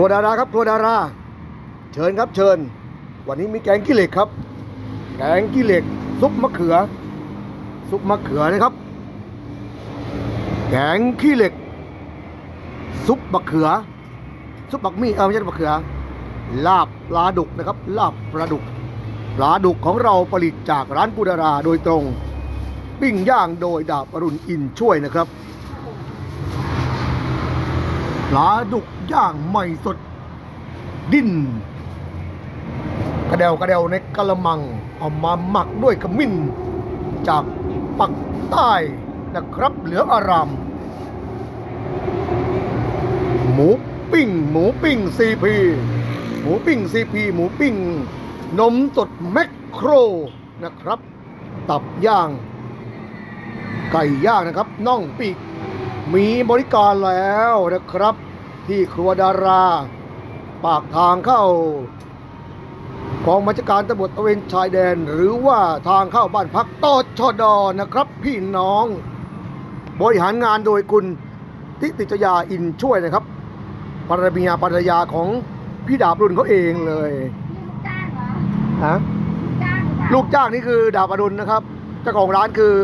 ครัวดาราครับครัวดารา เชิญครับเชิญ วันนี้มีแกงขี้เหล็กครับ แกงขี้เหล็ก ซุปมะเขือ ซุปมะเขือนะครับ แกงขี้เหล็ก ซุปมะเขือ ซุปบักมี่เออไม่ใช่มะเขือ ลาบปลาดุกนะครับ ลาบปลาดุกปลาดุกของเราผลิตจากร้านปูดาราโดยตรง ปิ้งย่างโดยดาบอรุณอินช่วยนะครับปลาดุก ย่างใหม่สดดิ้นกระเดวกระเดวในกระมังเอามาหมักด้วยขมิ้น จากปักใต้นะครับเหลืออาราม หมูปิ้ง หมูปิ้งซีพีหมูปิ้งซีพีหมูปิ้ง นมสดแมคโครนะครับ ตับย่าง ไก่ย่างนะครับน่องปีกมีบริการแล้วนะครับ ที่ครัวดารา ปากทางเข้ากองบัญชาการตำรวจตะเวนชายแดน หรือว่าทางเข้าบ้านพักตชดนะครับ พี่น้อง บริหารงานโดยคุณทิติจยาอินช่วยนะครับภรรยาภรรยาของพี่ดาบรุ่นเขาเองเลยจ้างเหรอฮะลูกจ้างนี่คือดาบอดุลนะครับเจ้าของร้านคือ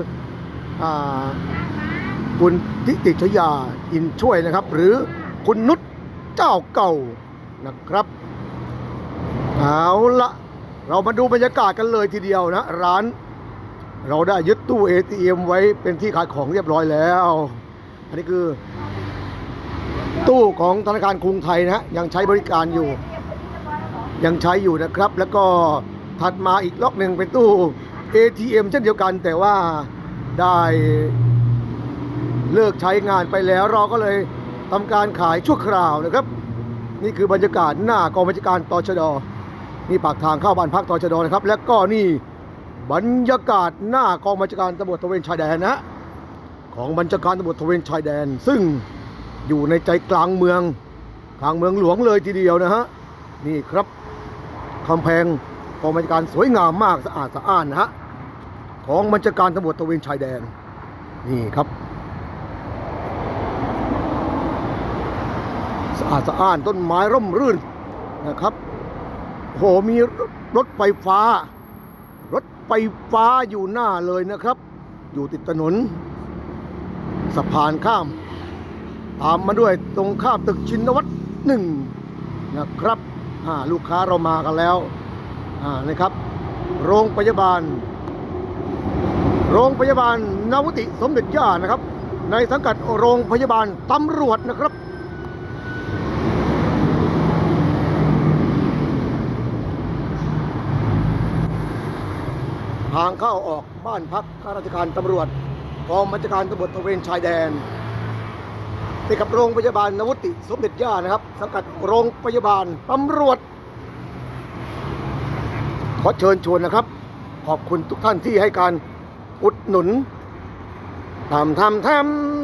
อ่าคุณทิติชยาอินช่วยนะครับ หรือ คุณนุชเจ้าเก่านะครับ เอาละเรามาดูบรรยากาศกันเลยทีเดียวนะ ร้าน เราได้ยึดตู้ ATM ไว้เป็นที่ขายของเรียบร้อยแล้ว อันนี้คือ ตู้ของธนาคารกรุงไทยนะยังใช้บริการอยู่ ยังใช้อยู่นะครับ แล้วก็ถัดมาอีกล็อกหนึ่งเป็นตู้ ATM เช่นเดียวกันแต่ว่าได้เลิกใช้งานไปแล้วเราก็เลย ทำการขายชั่วคราวนะครับ นี่คือบรรยากาศหน้ากองบัญชาการตชดนี่ปากทางเข้าบ้านพักตชดนะครับ แล้วก็นี่บรรยากาศหน้ากองบัญชาการตำรวจตระเวนชายแดนนะของบัญชาการตำรวจตระเวนชายแดน ซึ่งอยู่ในใจกลางเมืองกลางเมืองหลวงเลยทีเดียวนะฮะนี่ครับกำแพงกองบัญชาการสวยงามมากสะอาดสะอ้านนะฮะของบัญชาการตำรวจตระเวนชายแดนนี่ครับะอาดสะอ้านต้นไม้ร่มรื่นนะครับโหมีรถไฟฟ้า รถไฟฟ้าอยู่หน้าเลยนะครับ อยู่ติดถนนสะพานข้าม ตามมาด้วยตรงข้ามตึกชินวัตรหนึ่งนะครับลูกค้าเรามากันแล้วนะครับ โรงพยาบาล โรงพยาบาลนวติสมเด็จย่านะครับ ในสังกัดโรงพยาบาลตำรวจนะครับ ทางเข้าออกบ้านพักข้าราชการตำรวจกองบัญชาการตำรวจตระเวนชายแดนติดกับโรงพยาบาลนวุติสมเด็จย่านะครับ สังกัดโรงพยาบาลตำรวจ ขอเชิญชวนนะครับ ขอบคุณทุกท่านที่ให้การอุดหนุนทำทำทำ